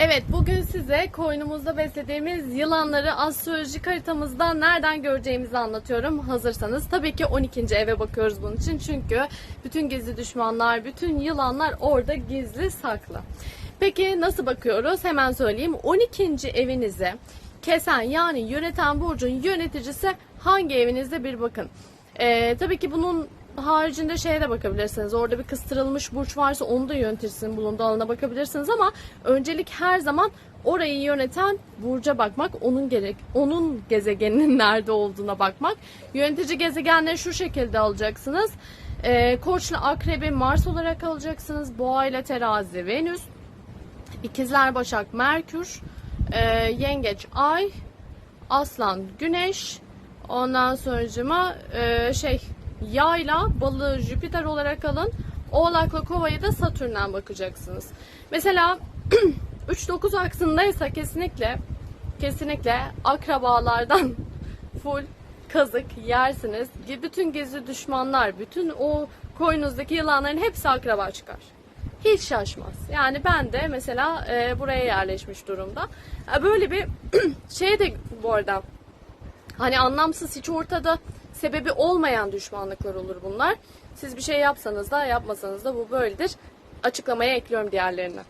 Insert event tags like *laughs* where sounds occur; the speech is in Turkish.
Evet bugün size koynumuzda beslediğimiz yılanları astrolojik haritamızda nereden göreceğimizi anlatıyorum. Hazırsanız tabii ki 12. eve bakıyoruz bunun için. Çünkü bütün gizli düşmanlar, bütün yılanlar orada gizli saklı. Peki nasıl bakıyoruz? Hemen söyleyeyim. 12. evinize kesen yani yöneten burcun yöneticisi hangi evinizde bir bakın. Ee, tabii ki bunun haricinde şeye de bakabilirsiniz. Orada bir kıstırılmış burç varsa onu da yöneticisinin bulunduğu alana bakabilirsiniz ama öncelik her zaman orayı yöneten burca bakmak, onun gerek onun gezegeninin *laughs* nerede olduğuna bakmak. Yönetici gezegenleri şu şekilde alacaksınız. Ee, Koçla akrebi Mars olarak alacaksınız. Boğa ile terazi Venüs. İkizler Başak Merkür. Ee, yengeç Ay. Aslan Güneş. Ondan sonracıma e, şey yayla balığı Jüpiter olarak alın. Oğlakla kovayı da Satürn'den bakacaksınız. Mesela *clears throat* 3-9 aksındaysa kesinlikle kesinlikle akrabalardan *laughs* full kazık yersiniz. Bütün gizli düşmanlar, bütün o koyunuzdaki yılanların hepsi akraba çıkar. Hiç şaşmaz. Yani ben de mesela e, buraya yerleşmiş durumda. E, Böyle bir *clears throat* şey de bu arada Hani anlamsız hiç ortada sebebi olmayan düşmanlıklar olur bunlar. Siz bir şey yapsanız da yapmasanız da bu böyledir. Açıklamaya ekliyorum diğerlerini.